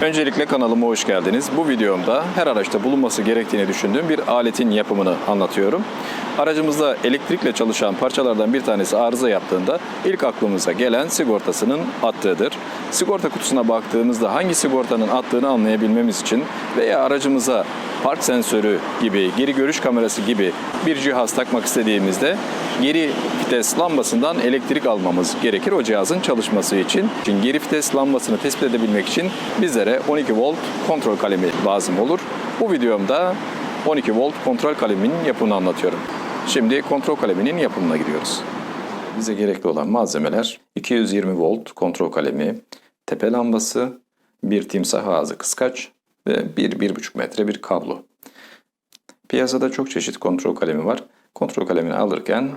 Öncelikle kanalıma hoş geldiniz. Bu videomda her araçta bulunması gerektiğini düşündüğüm bir aletin yapımını anlatıyorum. Aracımızda elektrikle çalışan parçalardan bir tanesi arıza yaptığında ilk aklımıza gelen sigortasının attığıdır. Sigorta kutusuna baktığımızda hangi sigortanın attığını anlayabilmemiz için veya aracımıza park sensörü gibi, geri görüş kamerası gibi bir cihaz takmak istediğimizde geri vites lambasından elektrik almamız gerekir o cihazın çalışması için. Şimdi geri vites lambasını tespit edebilmek için bizlere 12 volt kontrol kalemi lazım olur. Bu videomda 12 volt kontrol kaleminin yapımını anlatıyorum. Şimdi kontrol kaleminin yapımına gidiyoruz. Bize gerekli olan malzemeler 220 volt kontrol kalemi, tepe lambası, bir timsah ağzı kıskaç ve 1-1,5 metre bir kablo. Piyasada çok çeşit kontrol kalemi var. Kontrol kalemini alırken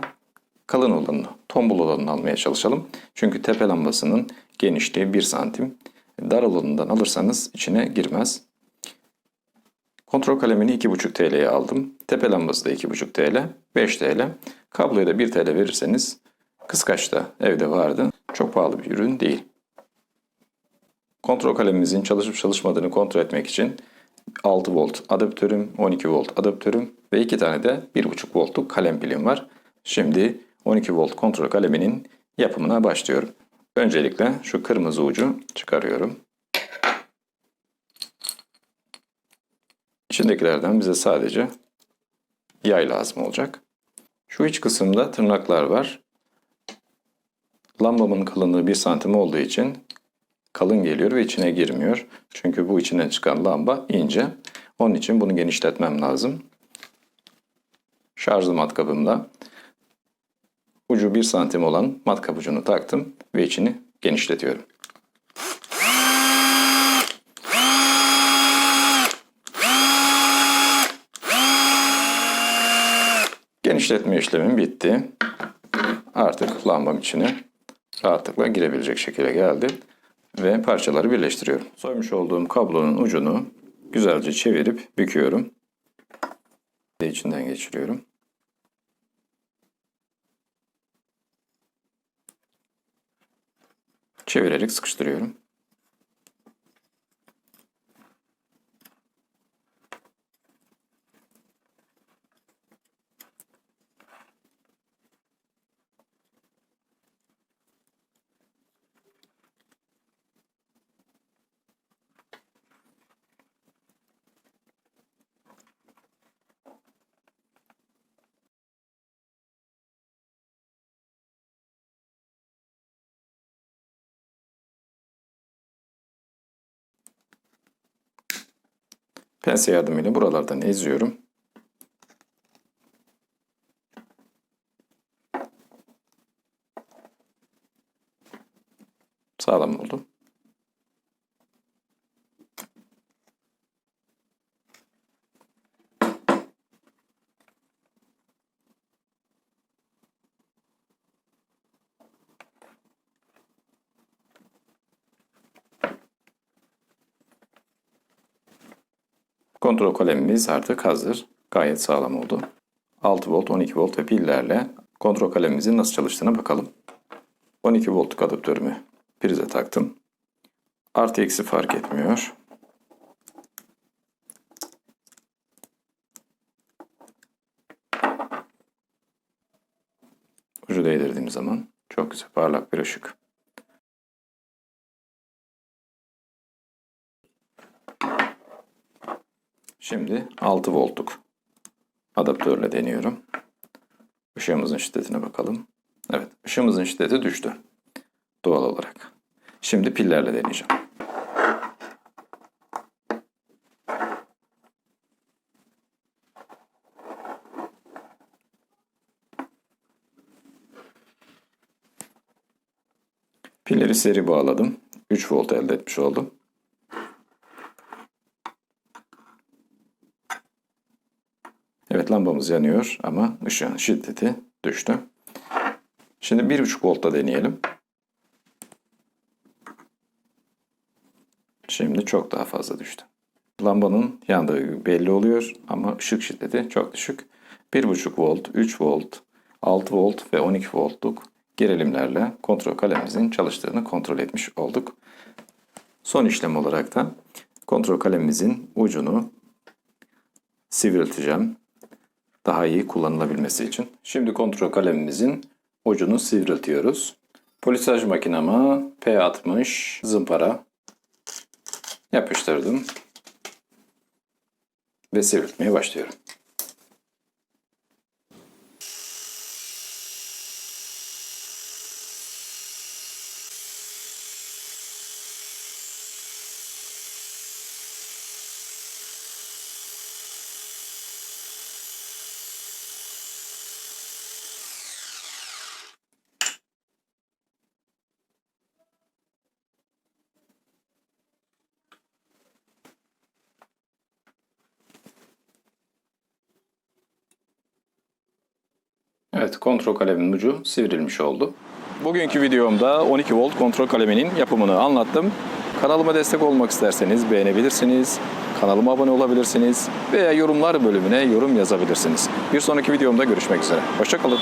kalın olanını, tombul olanını almaya çalışalım. Çünkü tepe lambasının genişliği 1 santim. Dar olanından alırsanız içine girmez. Kontrol kalemini 2,5 TL'ye aldım. Tepe lambası da 2,5 TL, 5 TL. Kabloya da 1 TL verirseniz kıskaç da evde vardı. Çok pahalı bir ürün değil. Kontrol kalemimizin çalışıp çalışmadığını kontrol etmek için 6 volt adaptörüm, 12 volt adaptörüm ve 2 tane de 1,5 voltluk kalem pilim var. Şimdi 12 volt kontrol kaleminin yapımına başlıyorum. Öncelikle şu kırmızı ucu çıkarıyorum. İçindekilerden bize sadece yay lazım olacak. Şu iç kısımda tırnaklar var. Lambamın kalınlığı 1 santim olduğu için kalın geliyor ve içine girmiyor. Çünkü bu içinden çıkan lamba ince. Onun için bunu genişletmem lazım. Şarj matkabımla ucu 1 santim olan matkap ucunu taktım ve içini genişletiyorum. Genişletme işlemim bitti. Artık lambam içine rahatlıkla girebilecek şekilde geldi ve parçaları birleştiriyorum. Soymuş olduğum kablonun ucunu güzelce çevirip büküyorum. İçinden geçiriyorum. Çevirerek sıkıştırıyorum. Pense yardımıyla buralardan eziyorum. Sağlam oldu. Kontrol kalemimiz artık hazır. Gayet sağlam oldu. 6 volt, 12 volt ve pillerle kontrol kalemimizin nasıl çalıştığına bakalım. 12 voltluk adaptörümü prize taktım. Artı eksi fark etmiyor. Ucu değdirdiğim zaman çok güzel parlak bir ışık. Şimdi 6 voltluk adaptörle deniyorum. Işığımızın şiddetine bakalım. Evet, ışığımızın şiddeti düştü. Doğal olarak. Şimdi pillerle deneyeceğim. Pilleri seri bağladım. 3 volt elde etmiş oldum. Evet lambamız yanıyor ama ışığın şiddeti düştü. Şimdi 1.5 voltta deneyelim. Şimdi çok daha fazla düştü. Lambanın yandığı belli oluyor ama ışık şiddeti çok düşük. 1.5 volt, 3 volt, 6 volt ve 12 voltluk gerilimlerle kontrol kalemimizin çalıştığını kontrol etmiş olduk. Son işlem olarak da kontrol kalemimizin ucunu sivrilteceğim. Daha iyi kullanılabilmesi için. Şimdi kontrol kalemimizin ucunu sivriltiyoruz. Polisaj makinama P60 zımpara yapıştırdım. Ve sivriltmeye başlıyorum. Evet, kontrol kalemin ucu sivrilmiş oldu. Bugünkü videomda 12 volt kontrol kaleminin yapımını anlattım. Kanalıma destek olmak isterseniz beğenebilirsiniz, kanalıma abone olabilirsiniz veya yorumlar bölümüne yorum yazabilirsiniz. Bir sonraki videomda görüşmek üzere. Hoşçakalın.